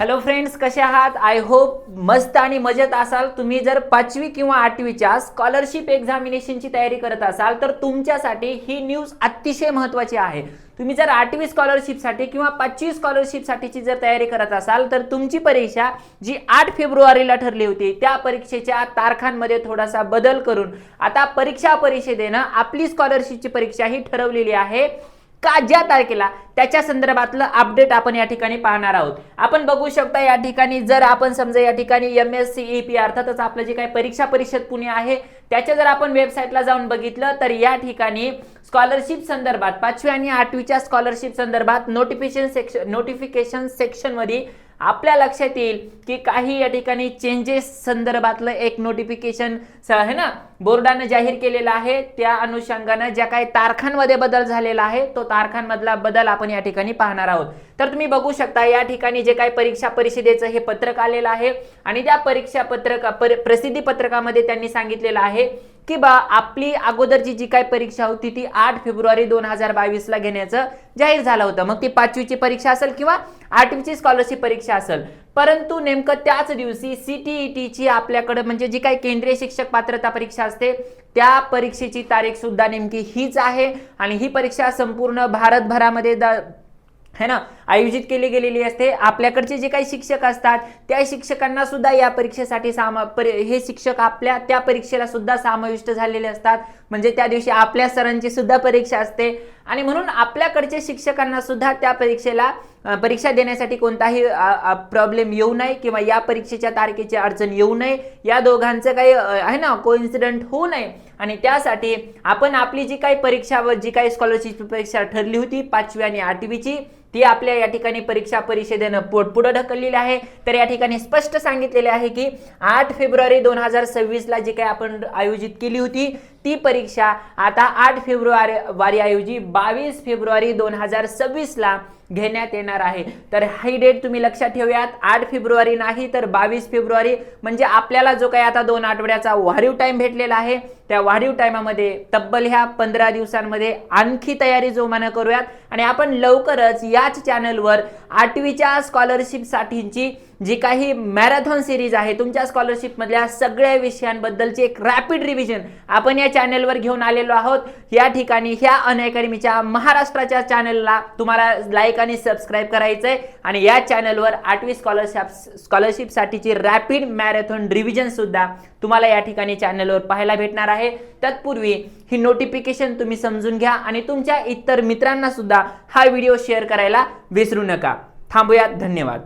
Hello friends कसे आहात? I hope मस्त आणि मजेत असाल. तुम्ही जर पाचवी किंवा आठवीच्या स्कॉलरशिप एक्झामिनेशनची तयारी करत असाल तर तुमच्यासाठी ही न्यूज अतिशय महत्त्वाची आहे. तुम्ही जर आठवी स्कॉलरशिपसाठी किंवा पाचवी स्कॉलरशिपसाठीची जर तयारी करत असाल तर तुमची परीक्षा जी आठ फेब्रुवारीला ठरली होती त्या परीक्षेच्या तारखांमध्ये थोडासा बदल करून आता परीक्षा परिषदेनं आपली स्कॉलरशिपची परीक्षा ही ठरवलेली आहे. का ज्या तारखेला त्याच्या संदर्भातलं अपडेट आपण या ठिकाणी पाहणार आहोत. आपण बघू शकता या ठिकाणी जर आपण समजा या ठिकाणी M S C E P अर्थातच आपलं जे काही परीक्षा परिषद पुणे आहे त्याच्या जर आपण वेबसाईटला जाऊन बघितलं तर या ठिकाणी स्कॉलरशिप संदर्भात पाचवी आणि आठवीच्या स्कॉलरशिप संदर्भात नोटिफिकेशन सेक्शन नोटिफिकेशन सेक्शनमध्ये आपल्या लक्षात येईल की काही या ठिकाणी चेंजेस संदर्भातलं एक नोटिफिकेशन आहे ना बोर्डानं जाहीर केलेलं आहे. त्या अनुषंगानं ज्या काही तारखांमध्ये बदल झालेला आहे तो तारखांमधला बदल आपण या ठिकाणी पाहणार आहोत. तर तुम्ही बघू शकता या ठिकाणी जे काही परीक्षा परिषदेचं हे पत्रक आलेलं आहे आणि त्या परीक्षा पत्रक पर, प्रसिद्धी पत्रकामध्ये त्यांनी सांगितलेलं आहे की बा आपली अगोदरची जी काही परीक्षा होती ती आठ फेब्रुवारी दोन हजार बावीसला घेण्याचं जाहीर झालं होतं. मग ती पाचवीची परीक्षा असेल किंवा आठवीची स्कॉलरशिप परीक्षा असेल. परंतु नेमकं त्याच दिवशी सी टी ई आपल्याकडे म्हणजे जी काही केंद्रीय शिक्षक पात्रता परीक्षा असते त्या परीक्षेची तारीख सुद्धा नेमकी हीच आहे आणि ही परीक्षा संपूर्ण भारतभरामध्ये द है ना आयोजित केली गेलेली असते. आपल्याकडचे जे काही शिक्षक असतात त्या शिक्षकांना सुद्धा या परीक्षेसाठी सामा परि हे शिक्षक आपल्या त्या परीक्षेला सुद्धा समाविष्ट झालेले असतात. म्हणजे त्या दिवशी आपल्या सरांची सुद्धा परीक्षा असते. आणि म्हणून आपल्याकडच्या शिक्षकांना सुद्धा त्या परीक्षेला परीक्षा देण्यासाठी कोणताही प्रॉब्लेम येऊ नये किंवा या परीक्षेच्या तारखेची अडचण येऊ नये. या दोघांचं काही आहे ना कोइन्सिडंट होऊ नये. आणि त्यासाठी आपण आपली जी काही परीक्षा व जी काही स्कॉलरशिप परीक्षा ठरली होती पाचवी आणि आठवीची ती आपल्या या ठिकाणी परीक्षा परिषदेनं पुढ पुढे ढकललेली आहे. तर या ठिकाणी स्पष्ट सांगितलेले आहे की आठ फेब्रुवारी दोन हजार सव्वीसला जी काही आपण आयोजित केली होती ती परीक्षा आता आठ फेब्रुवारी वारी ऐवजी बावीस फेब्रुवारी दोन हजार सव्वीसला घेण्यात येणार आहे. तर ही डेट तुम्ही लक्षात ठेवूयात. आठ फेब्रुवारी नाही तर बावीस फेब्रुवारी. म्हणजे आपल्याला जो काही आता दोन आठवड्याचा वाढीव टाइम भेटलेला आहे त्या वाढीव टायमामध्ये तब्बल ह्या पंधरा दिवसांमध्ये आणखी तयारी जोमानं करूयात. आणि आपण लवकरच याच चॅनलवर आठवीच्या स्कॉलरशिपसाठीची जी काही मॅरेथॉन सिरीज आहे तुमच्या स्कॉलरशिपमधल्या सगळ्या विषयांबद्दलची एक रॅपिड रिव्हिजन आपण या चॅनलवर घेऊन आलेलो आहोत. या ठिकाणी ह्या अन अकॅडमीच्या महाराष्ट्राच्या चॅनलला तुम्हाला लाईक आणि सबस्क्राईब करायचं आहे आणि या चॅनलवर आठवी स्कॉलरशिप स्कॉलरशिपसाठीची रॅपिड मॅरेथॉन रिव्हिजन सुद्धा तुम्हाला या ठिकाणी चॅनलवर पाहायला भेटणार आहे. तत्पूर्वी ही नोटिफिकेशन तुम्ही समजून घ्या आणि तुमच्या इतर मित्रांना सुद्धा हा व्हिडिओ शेअर करायला विसरू नका. थांबूयात. धन्यवाद.